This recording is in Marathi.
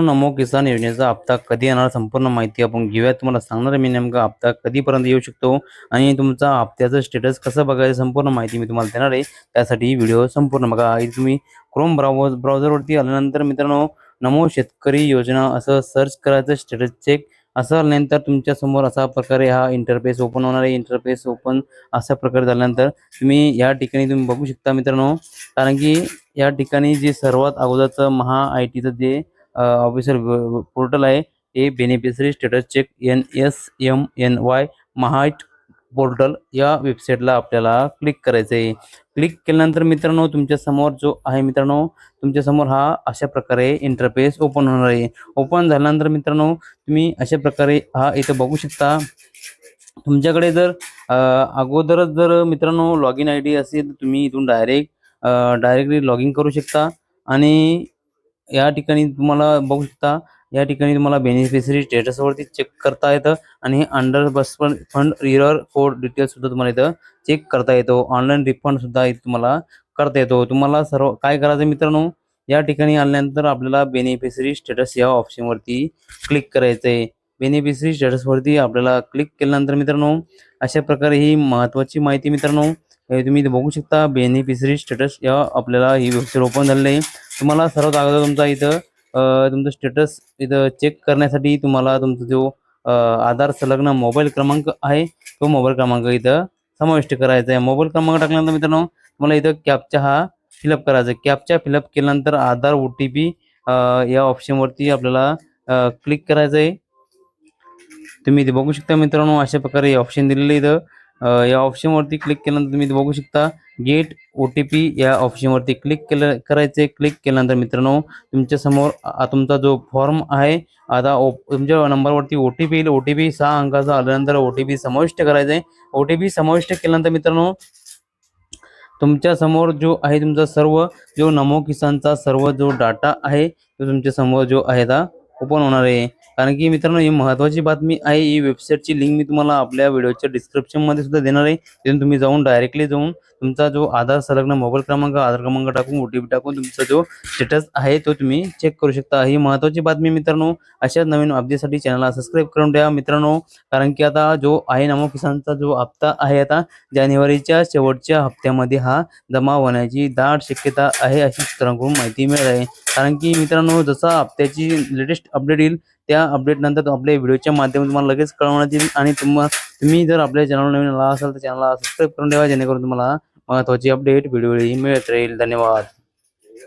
मित्रांनो नमो किसान योजनेचा हप्ता कधी येणार संपूर्ण माहिती आपण घेऊया तुम्हाला सांगणार आहे मी नेमका हप्ता कधीपर्यंत येऊ शकतो आणि तुमचा हप्त्याचं स्टेटस कसं बघायचं संपूर्ण माहिती मी तुम्हाला देणार आहे. त्यासाठी व्हिडिओ संपूर्ण बघा. इथे तुम्ही क्रोम ब्राउज ब्राउझरवरती आल्यानंतर मित्रांनो नमो शेतकरी योजना असं सर्च करायचं स्टेटस चेक असं आल्यानंतर तुमच्यासमोर असा प्रकारे हा इंटरफेस ओपन होणार आहे. इंटरफेस ओपन अशा प्रकारे झाल्यानंतर तुम्ही या ठिकाणी तुम्ही बघू शकता मित्रांनो. कारण की या ठिकाणी जे सर्वात अगोदरचं महा आय टीचं जे ऑफिसर पोर्टल आहे. हे beneficiary status check N S M N Y MahaIT portal या वेबसाईटला आपल्याला क्लिक करायचं आहे. क्लिक केल्यानंतर मित्रांनो तुमच्यासमोर जो आहे मित्रांनो तुमच्यासमोर हा अशा प्रकारे इंटरफेस ओपन होणार आहे. ओपन झाल्यानंतर मित्रांनो तुम्ही अशा प्रकारे हा इथं बघू शकता. तुमच्याकडे जर अगोदरच जर मित्रांनो लॉग इन आय डी असेल तर तुम्ही इथून डायरेक्ट डायरेक्टली लॉग इन करू शकता. आणि या ठिकाणी तुम्हाला बघू शकता या ठिकाणी तुम्हाला बेनिफिशरी स्टेटसवरती चेक करता येतं आणि अंडर बस फंड रिअर कोड डिटेल्स सुद्धा तुम्हाला इथं चेक करता येतो. ऑनलाईन रिफंड सुद्धा इथं तुम्हाला करता येतो. तुम्हाला सर्व काय करायचं मित्रांनो? या ठिकाणी आल्यानंतर आपल्याला बेनिफिशरी स्टेटस या ऑप्शनवरती क्लिक करायचं आहे बेनिफिशरी स्टेटसवरती आपल्याला क्लिक केल्यानंतर मित्रांनो अशा प्रकारे ही महत्त्वाची माहिती मित्रांनो तुम्ही इथे बघू शकता बेनिफिशरी स्टेटस या आपल्याला ही वेबसाईट ओपन झालेली आहे. तुम्हाला सर्वात अगोदर तुमचा इथं तुमचं स्टेटस इथं चेक करण्यासाठी तुम्हाला तुमचा जो आधार संलग्न मोबाईल क्रमांक आहे तो मोबाईल क्रमांक इथं समाविष्ट करायचा आहे. मोबाईल क्रमांक टाकल्यानंतर मित्रांनो तुम्हाला इथं कॅपचा हा फिलअप करायचा आहे. कॅपचा फिलअप केल्यानंतर आधार ओ टी पी या ऑप्शनवरती आपल्याला क्लिक करायचं आहे. तुम्ही इथे बघू शकता मित्रांनो अशा प्रकारे ऑप्शन दिलेलं इथं. या ऑप्शनवरती क्लिक केल्यानंतर तुम्ही बघू शकता गेट ओ टी पी या ऑप्शनवरती क्लिक केलं करायचे क्लिक केल्यानंतर मित्रांनो तुमच्यासमोर तुमचा जो फॉर्म आहे आता ओ तुमच्या नंबरवरती ओ टी पी येईल. ओ टी पी सहा अंकाचा आल्यानंतर ओ टी पी समाविष्ट करायचं आहे ओ टी पी समाविष्ट केल्यानंतर मित्रांनो तुमच्यासमोर जो आहे तुमचा सर्व जो नमो किसानचा सर्व जो डाटा आहे तो तुमच्यासमोर जो आहे आता ओपन होणार आहे. कारण की मित्रांनो ही महत्वाची बातमी आहे. ही वेबसाईटची लिंक मी तुम्हाला आपल्या व्हिडिओच्या डिस्क्रिप्शनमध्ये सुद्धा देणार आहे. तिथून तुम्ही जाऊन डायरेक्टली जाऊन तुमचा जो आधार संलग्न मोबाईल क्रमांक आधार क्रमांक टाकून ओटीपी टाकून तुमचा जो स्टेटस आहे तो तुम्ही चेक करू शकता. ही महत्वाची बातमी मित्रांनो अशाच नवीन अपडेटसाठी चॅनलला सबस्क्राईब करून ठेवा मित्रांनो. कारण की आता जो आहे नमो किसानचा जो हप्ता आहे आता जानेवारीच्या शेवटच्या हप्त्यामध्ये हा जमा होण्याची दाट शक्यता आहे अशी मित्रांकडून माहिती मिळत आहे. कारण की मित्रांनो जसा हप्त्याची लेटेस्ट अपडेट येईल त्या अपडेट नंतर आपल्या व्हिडिओच्या माध्यमातून तुम्हाला लगेच कळवण्यात येईल. आणि तुम्हा तुम्ही जर आपल्या चॅनल नवीन आला असाल तर चॅनलला सबस्क्राईब करून ठेवा जेणेकरून तुम्हाला महत्वाची अपडेट वेळोवेळी मिळत राहील. धन्यवाद.